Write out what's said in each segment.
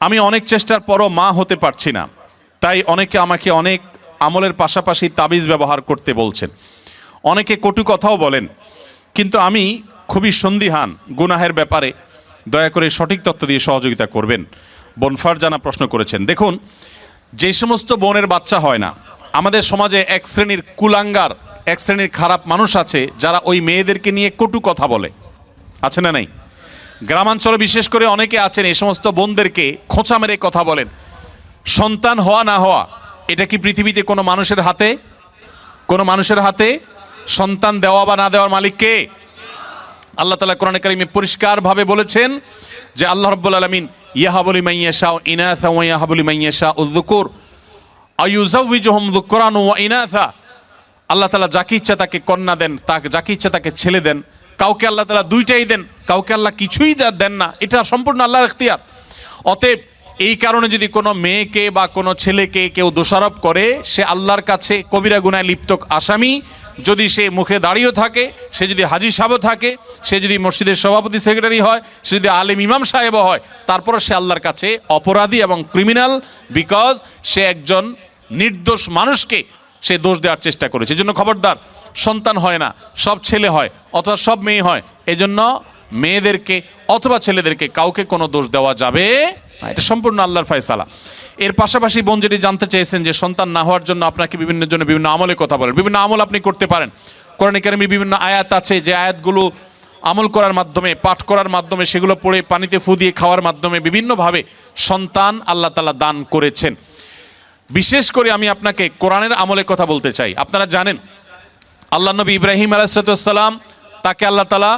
আমি অনেক চেষ্টার পরও মা হতে পারছি না। তাই অনেকে আমাকে অনেক আমলের পাশাপাশি তাবিজ ব্যবহার করতে বলছেন। অনেকে কটু কথাও বলেন, কিন্তু আমি খুবই সন্দিহান গুনাহের ব্যাপারে। দয়া করে সঠিক তথ্য দিয়ে সহযোগিতা করবেন। বনফার জানা প্রশ্ন করেছেন, দেখুন, যে সমস্ত বোনের বাচ্চা হয় না, আমাদের সমাজে এক শ্রেণির কুলাঙ্গার, এক শ্রেণির খারাপ মানুষ আছে যারা ওই মেয়েদেরকে নিয়ে কটু কথা বলে। আছে না নাই? গ্রামাঞ্চলে বিশেষ করে অনেকে আছেন, এই সমস্ত বোনদেরকে খোঁচা মেরে কথা বলেন। সন্তান হওয়া না হওয়া, এটা কি পৃথিবীতে কোনো মানুষের হাতে? কোনো মানুষের হাতে সন্তান দেওয়া বা না দেওয়ার মালিক কে? আল্লাহ তালা কোরআন কারিমে পরিষ্কারভাবে বলেছেন যে আল্লাহ রব্বুল আলমিন ইয়াহাবলি মাইয়া শাহ ইনাথা ওয়া ইয়াহাবলি মাইয়াশা উদ্দুকুর আয়ুজাউজহম ওয়া ইনাথা আল্লাহ তালা যাকে ইচ্ছা তাকে কন্যা দেন, তাকে যাকে ইচ্ছা তাকে ছেলে দেন। কাউকে আল্লাহ তালা দুইটাই দেন। কাউকে আল্লাহ কিছুই দেন না। এটা সম্পূর্ণ আল্লাহর এখতিয়ার অতএব এই কারণে যদি কোনো মেয়েকে বা কোনো ছেলেকে কেউ দোষারোপ করে, সে আল্লাহর কাছে কবিরা গুনায় লিপ্ত আসামি। যদি সে মুখে দাঁড়িয়েও থাকে, সে যদি হাজি সাহেবও থাকে, সে যদি মসজিদের সভাপতি সেক্রেটারি হয়, সে যদি আলেম ইমাম সাহেবও হয়, তারপরও সে আল্লাহর কাছে অপরাধী এবং ক্রিমিনাল বিকজ সে একজন নির্দোষ মানুষকে সে দোষ দেওয়ার চেষ্টা করেছে। এজন্য খবরদার, সন্তান হয় না, সব ছেলে হয় অথবা সব মেয়ে হয়। এজন্য মেয়েদেরকে অথবা ছেলেদেরকে কাউকে কোনো দোষ দেওয়া যাবে এটা সম্পূর্ণ আল্লাহর ফয়সালা। এর পাশাপাশি বোন যেটি জানতে চেয়েছেন যে সন্তান না হওয়ার জন্য আপনাকে বিভিন্ন জন্য বিভিন্ন আমলে কথা বলেন, বিভিন্ন আমল আপনি করতে পারেন। কোরআন একাডেমি বিভিন্ন আয়াত আছে যে আয়াতগুলো আমল করার মাধ্যমে, পাঠ করার মাধ্যমে, সেগুলো পড়ে পানিতে ফু দিয়ে খাওয়ার মাধ্যমে বিভিন্নভাবে সন্তান আল্লাহ তালা দান করেছেন। বিশেষ করে আমি আপনাকে কোরআনের আমলে কথা বলতে চাই। আপনারা জানেন, আল্লাহ নবী ইব্রাহিম আলাইসালাম তাকে আল্লাহ তালা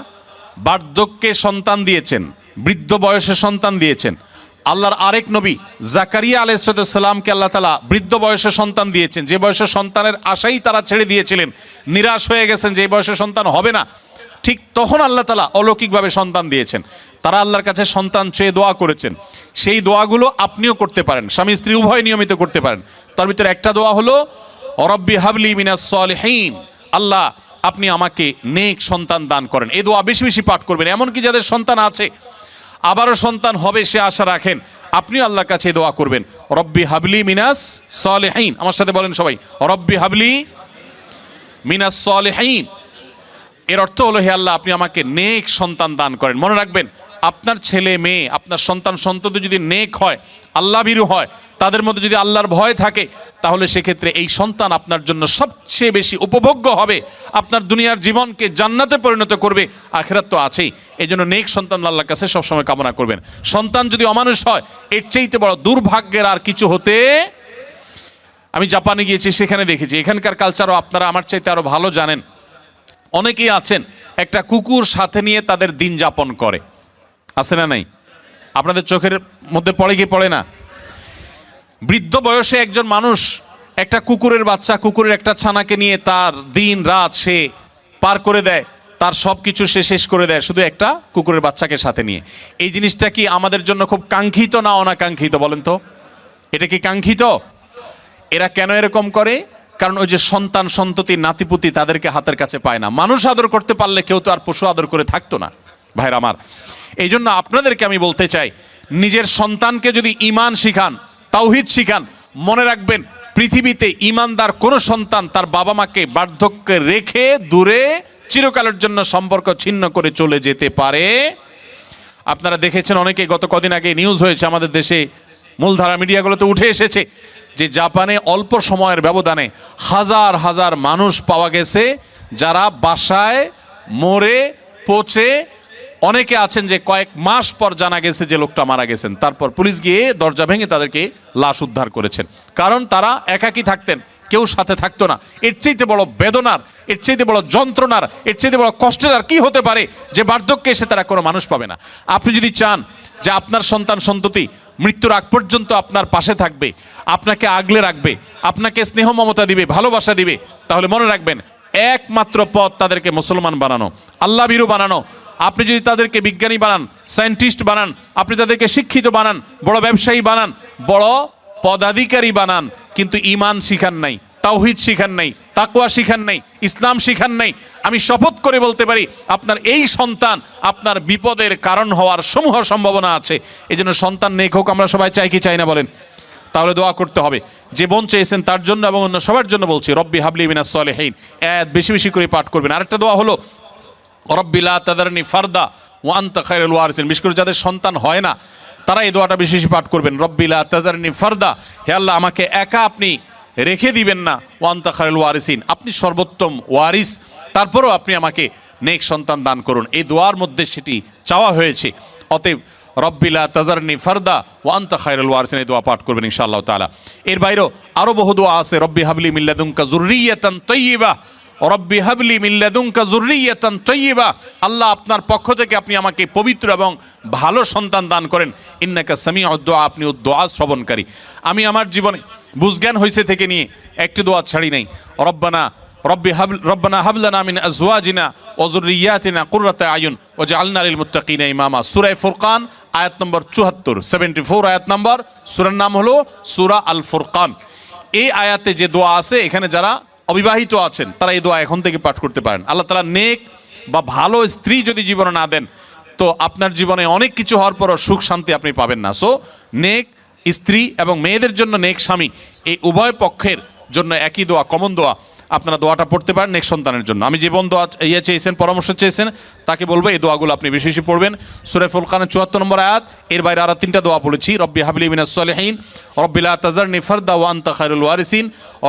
বার্ধক্যে সন্তান দিয়েছেন, বৃদ্ধ বয়সে সন্তান দিয়েছেন। আল্লাহর আরেক নবী জাকারিয়া আলাইসালামকে আল্লাহ তালা বৃদ্ধ বয়সে সন্তান দিয়েছেন। যে বয়সে সন্তানের আশাই তারা ছেড়ে দিয়েছিলেন, নিরাশ হয়ে গেছেন যে বয়সে সন্তান হবে না, ঠিক তখন আল্লাহ তালা অলৌকিকভাবে সন্তান দিয়েছেন। তারা আল্লাহর কাছে সন্তান চেয়ে দোয়া করেছেন। সেই দোয়াগুলো আপনিও করতে পারেন, স্বামী স্ত্রী উভয় নিয়মিত করতে পারেন। তার ভিতরে একটা দোয়া হলো অরব্বি হাবলি মিনাস আল্লাহ আপনি আমাকে নেক সন্তান দান করেন। এ দোয়া বেশি বেশি পাঠ করবেন। এমনকি যাদের সন্তান আছে, আবারও সন্তান হবে, সে আশা রাখেন আপনি আল্লাহর কাছে দোয়া করবেন। রব্বি হাবলি মিনাস সলেহীন। আমার সাথে বলেন সবাই, রব্বি হাবলি মিনাস সলেহীন। এর অর্থ হলো, হে আল্লাহ, আপনি আমাকে নেক সন্তান দান করেন। মনে রাখবেন আপনার ছেলে, মেয়ে, আপনার সন্তান, সন্ততি যদি নেক হয় আল্লাহ ভীরু হয়, তাদের মধ্যে যদি আল্লাহর ভয় থাকে, তাহলে সেক্ষেত্রে এই সন্তান আপনার জন্য সবচেয়ে বেশি উপভোগ্য হবে। আপনার দুনিয়ার জীবনকে জান্নাতে পরিণত করবে, আখেরাত তো আছেই। এই জন্য নেক সন্তান আল্লাহর কাছে সবসময় কামনা করবেন। সন্তান যদি অমানুষ হয়, এর চাইতে বড় দুর্ভাগ্যের আর কিছু হতে আমি জাপানে গিয়েছি, সেখানে দেখেছি। এখানকার কালচারও আপনারা আমার চাইতে আরও ভালো জানেন। অনেকেই আছেন, একটা কুকুর সাথে নিয়ে তাদের দিন যাপন করে। আছে না নাই? আপনাদের চোখের মধ্যে পড়ে কি পড়ে না? বৃদ্ধ বয়সে একজন মানুষ একটা কুকুরের বাচ্চা, কুকুরের একটা ছানাকে নিয়ে তার দিন রাত সে পার করে দেয়, তার সব কিছু সে শেষ করে দেয় শুধু একটা কুকুরের বাচ্চাকে সাথে নিয়ে। এই জিনিসটা কি আমাদের জন্য খুব কাঙ্ক্ষিত না অনাকাঙ্ক্ষিত বলেন তো? এটা কি কাঙ্ক্ষিত? এরা কেন এরকম করে? কারণ ওই যে সন্তান সন্ততি, নাতিপুতি তাদেরকে হাতের কাছে পায় না। মানুষ আদর করতে পারলে কেউ তো আর পশু আদর করে থাকতো না। ভাইরা আমার এই জন্য আপনাদেরকে আমি বলতে চাই, নিজের সন্তানকে যদি ইমান শিখান, তাওহিদ শিখান, মনে রাখবেন পৃথিবীতে ইমানদার কোনো সন্তান তার বাবা মাকে বার্ধক্যে রেখে দূরে চিরকালের জন্য সম্পর্ক ছিন্ন করে চলে যেতে পারে। আপনারা দেখেছেন অনেকে গত কদিন আগে নিউজ হয়েছে, আমাদের দেশে মূলধারা মিডিয়াগুলোতে উঠে এসেছে যে জাপানে অল্প সময়ের ব্যবধানে হাজার হাজার মানুষ পাওয়া গেছে যারা বাসায় মরে, পচে অনেকে আছেন যে কয়েক মাস পর জানা গেছে যে লোকটা মারা গেছেন। তারপর পুলিশ গিয়ে দরজা ভেঙে তাদেরকে লাশ উদ্ধার করেছেন। কারণ তারা একাকী থাকতেন, কেউ সাথে থাকতো না। এর চাইতে বড় বেদনার, এর চাইতে বড় যন্ত্রণার, এর চাইতে বড় কষ্টের আর কি হতে পারে যে বার্ধক্যে এসে তারা কোনো মানুষ পাবে না। আপনি যদি চান যে আপনার সন্তান সন্ততি মৃত্যুর আগ পর্যন্ত আপনার পাশে থাকবে, আপনাকে আগলে রাখবে, আপনাকে স্নেহ মমতা দিবে, ভালোবাসা দিবে, তাহলে মনে রাখবেন একমাত্র পথ তাদেরকে মুসলমান বানানো, আল্লাহ বিরু বানানো। আপনি যদি তাদেরকে বিজ্ঞানী বানান, সায়েন্টিস্ট বানান, আপনি তাদেরকে শিক্ষিত বানান, বড় ব্যবসায়ী বানান, বড় পদাধিকারী বানান, কিন্তু ইমান শিখান নাই, তাওহিদ শিখান নাই তাকুয়া শিখান নাই, ইসলাম শিখান নাই, আমি শপথ করে বলতে পারি, আপনার এই সন্তান আপনার বিপদের কারণ হওয়ার সমূহ সম্ভাবনা আছে। এই সন্তান নেক হোক, আমরা সবাই চাই কি চাই না বলেন। তাহলে দোয়া করতে হবে। যে বোন চেয়েছেন তার জন্য এবং অন্য সবার জন্য বলছি, রব্বি হাবলি মিনাস সলেহীন। এত বেশি বেশি করে পাঠ করবেন। আরেকটা দোয়া হলো রব্বিলা তাদারনি ফারদা ওয়ান্তা খায়রুল ওয়ারিসিন। বিশেষ করে যাদের সন্তান হয় না, তারা এই দোয়াটা বেশি বেশি পাঠ করবেন রব্বিলা তাজারনি ফারদা। হে আল্লাহ, আমাকে একা আপনি রেখে দিবেন না ওয়ান্তা খায়রুল ওয়ারিসিন। আপনি সর্বোত্তম ওয়ারিস, তারপরও আপনি আমাকে নেক সন্তান দান করুন। এই দোয়ার মধ্যে সেটি চাওয়া হয়েছে। অতএব রব্বিলা তাজারনি ফারদা ওয়ান্তা খায়রুল ওয়ারিসিন, এই দোয়া পাঠ করবেন ইনশাআল্লাহ তালা এর বাইরেও আরও বহু দোয়া আছে, রব্বি হাবলি মিল্লাদুনকা জুররিয়াতান তাইয়্যিবা রব্বি হাবলি মিল্লাদুনকা জুররিয়াতান তাইয়্যিবা আল্লাহ আপনার পক্ষ থেকে আপনি আমাকে পবিত্র এবং ভালো সন্তান দান করেন। ইন্নাকা সামিউ দোয়া, আপনি দোয়া শ্রবণকারী। আমি আমার জীবনে বুঝজ্ঞান হয়েছে থেকে নিয়ে একটি দোয়া ছাড়ি নাই। রব্বানা, রব্বি হাবল, রব্বানা হাবলানা মিন আজওয়াজিনা ওয়া যুররিয়াতিনা কুররাতা আয়ুন ওয়াজআলনা লিল মুত্তাকিনা ইমামা। সূরা ফুরকান আয়াত নম্বর 74 74 আয়াত নম্বর, সূরার নাম হলো সূরা আল ফুরকান এই আয়াতে যে দোয়া আছে, এখানে যারা অবিবাহিত আছেন, তারা এই দোয়া এখন থেকে পাঠ করতে পারেন। আল্লাহ তালা নেক বা ভালো স্ত্রী যদি জীবনে না দেন, তো আপনার জীবনে অনেক কিছু হওয়ার পরও সুখ শান্তি আপনি পাবেন না। সো নেক স্ত্রী এবং মেয়েদের জন্য নেক স্বামী, এই উভয় পক্ষের জন্য একই দোয়া কমন দোয়া। আপনারা দোয়াটা পড়তে পারেন নেক্সট সন্তানের জন্য। আমি জীবন দোয়া ইয়ে চেয়েছেন, পরামর্শ চেয়েছেন, তাকে বলব এই দোয়াগুলো আপনি বেশি বেশি পড়বেন। সুরে ফুলকানের চুয়াত্তর নম্বর আয়াত, এর বাইরে আরও তিনটা দোয়া পড়েছি। রব্বি হাবলি মিনাস সলেহীন রব্বিলা তাজারনি ফারদা ওয়ান্তা খায়রুল ওয়ারিসিন,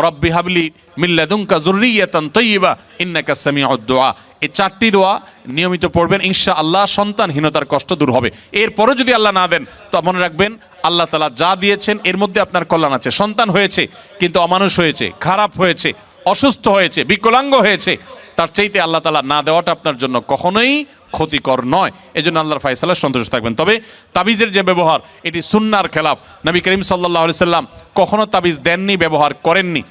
রব্বি হাবলি মিল্লাদুনকা জুররিয়াতান তাইয়্যিবা ইন্নাকা সামিউদ দোয়া। এই চারটি দোয়া নিয়মিত পড়বেন ইনশা আল্লাহ সন্তানহীনতার কষ্ট দূর হবে। এরপরে যদি আল্লাহ না দেন, তো মনে রাখবেন, আল্লাহ তালা যা দিয়েছেন, এর মধ্যে আপনার কল্যাণ আছে। সন্তান হয়েছে, কিন্তু অমানুষ হয়েছে, খারাপ হয়েছে। অসুস্থ হয়েছে, বিকলাঙ্গ হয়েছে, তার চাইতে আল্লাহ তালা না দেওয়াটা আপনার জন্য কখনোই ক্ষতিকর নয়। এই জন্য আল্লাহর ফাইসালা সন্তুষ্ট থাকবেন। তবে তাবিজের যে ব্যবহার, এটি সুন্নার খেলাফ। নবী করিম সাল্লাহ সাল্লাম কখনো তাবিজ দেননি, ব্যবহার করেননি।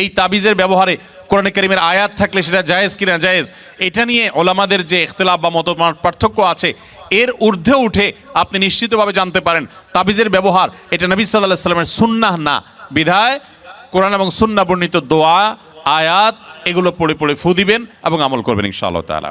এই তাবিজের ব্যবহারে কোরআন করিমের আয়াত থাকলে সেটা জায়েজ কিনা জায়েজ, এটা নিয়ে ওলামাদের যে ইখতলাফ বা মত পার্থক্য আছে, এর ঊর্ধ্বে উঠে আপনি নিশ্চিতভাবে জানতে পারেন, তাবিজের ব্যবহার এটা নবী সাল্লাহ সাল্লামের সুন্নাহ না। বিধায় কোরআন এবং সুন্না বর্ণিত দোয়া, আয়াত, এগুলো পড়ে পড়ে ফু দিবেন এবং আমল করবেন ইনশাআল্লাহ তাআলা।